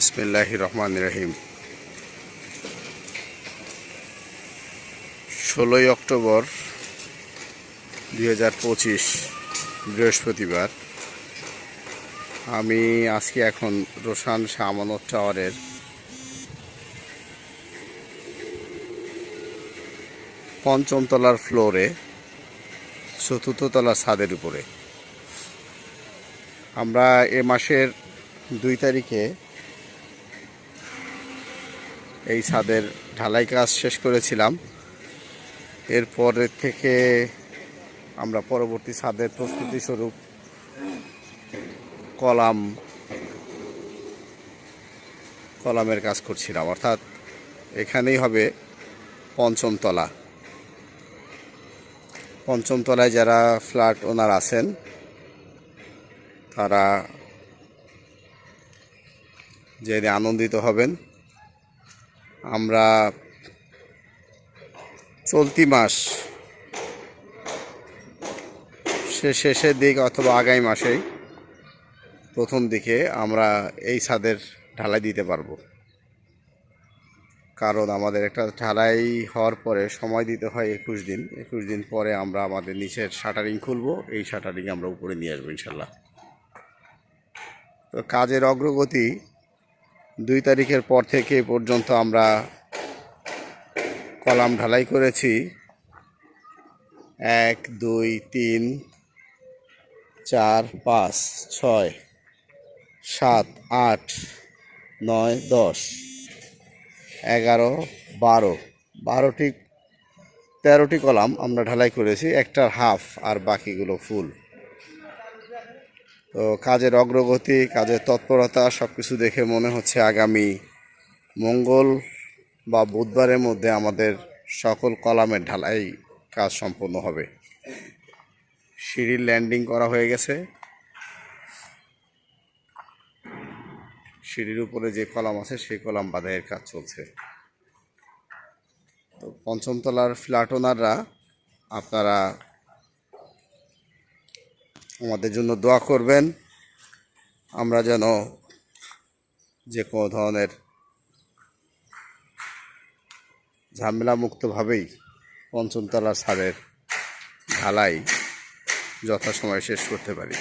ইসমিল্লাহ রহমান রহিম ষোলোই অক্টোবর দুই হাজার পঁচিশ, বৃহস্পতিবার। আমি আজকে এখন রোশান শামানত টাওয়ারের পঞ্চম তলার ফ্লোরে, চতুর্থ তলার ছাদের উপরে। আমরা এ মাসের দুই তারিখে এই ছাদের ঢালাই কাজ শেষ করেছিলাম। এরপরের থেকে আমরা পরবর্তী ছাদের প্রস্তুতি স্বরূপ কলাম, কলামের কাজ করছিলাম। অর্থাৎ এখানেই হবে পঞ্চম তলা। পঞ্চম তলায় যারা ফ্ল্যাট ওনার আছেন, তারা জেনে আনন্দিত হবেন। আমরা চলতি মাস, সে শেষের দিক অথবা আগামী মাসেই প্রথম দিকে আমরা এই ছাদের ঢালাই দিতে পারব। কারণ আমাদের একটা ঢালাই হওয়ার পরে সময় দিতে হয় একুশ দিন। একুশ দিন পরে আমরা আমাদের নিচের শাটারিং খুলবো, এই শাটারিং আমরা উপরে নিয়ে আসব ইনশাল্লাহ। তো কাজের অগ্রগতি দুই তারিখের পর থেকে পর্যন্ত আমরা কলাম ঢালাই করেছি। এক, দুই, তিন, চার, পাঁচ, ছয়, সাত, আট, নয়, দশ, এগারো, বারো। বারোটি, তেরোটি কলাম আমরা ঢালাই করেছি, একটার হাফ আর বাকিগুলো ফুল। তো কাজের অগ্রগতি, কাজের তৎপরতা সব কিছু দেখে মনে হচ্ছে আগামী মঙ্গল বা বুধবারের মধ্যে আমাদের সকল কলামের ঢালাই কাজ সম্পন্ন হবে। সিঁড়ির ল্যান্ডিং করা হয়ে গেছে। সিঁড়ির উপরে যে কলাম আছে, সেই কলাম বাঁধাইয়ের কাজ চলছে। তো পঞ্চমতলার ফ্ল্যাট ওনাররা, আপনারা আমাদের জন্য দোয়া করবেন। আমরা যেন যে কোনো ধরনের ঝামেলা মুক্তভাবেই পঞ্চম তলার ছাদের ঢালাই যথাসময়ে শেষ করতে পারি।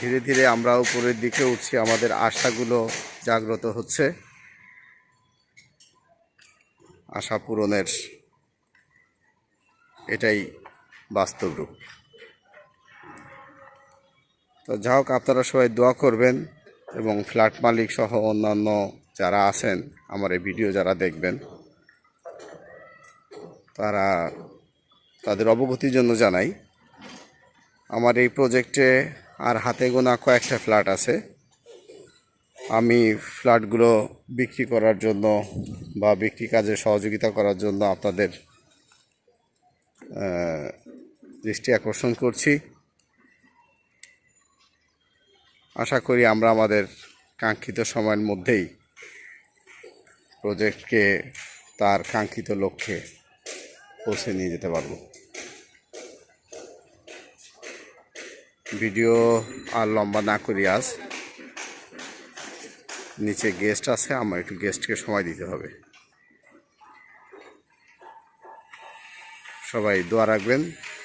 ধীরে ধীরে আমরা উপরের দিকে উঠছি, আমাদের আশাগুলো জাগ্রত হচ্ছে। আশা পূরণের এটাই বাস্তব রূপ। তো যা হোক, আপনারা সবাই দোয়া করবেন এবং ফ্ল্যাট মালিক সহ অন্যান্য যারা আছেন, আমার এই ভিডিও যারা দেখবেন, তারা তাদের অবগতির জন্য জানাই, আমার এই প্রজেক্টে আর হাতে গোনা কয়েকটা ফ্ল্যাট আছে। আমি ফ্ল্যাটগুলো বিক্রি করার জন্য বা বিক্রি কাজে সহযোগিতা করার জন্য আপনাদের দৃষ্টি আকর্ষণ করছি। আশা করি আমরা আমাদের কাঙ্ক্ষিত সময়ের মধ্যেই প্রজেক্টকে তার কাঙ্ক্ষিত লক্ষ্যে পৌঁছে নিয়ে যেতে পারব। ভিডিও আর লম্বা না করি আজ। নিচে গেস্ট আছে, আমার একটু গেস্টকে সময় দিতে হবে। সবাই দোয়া রাখবেন।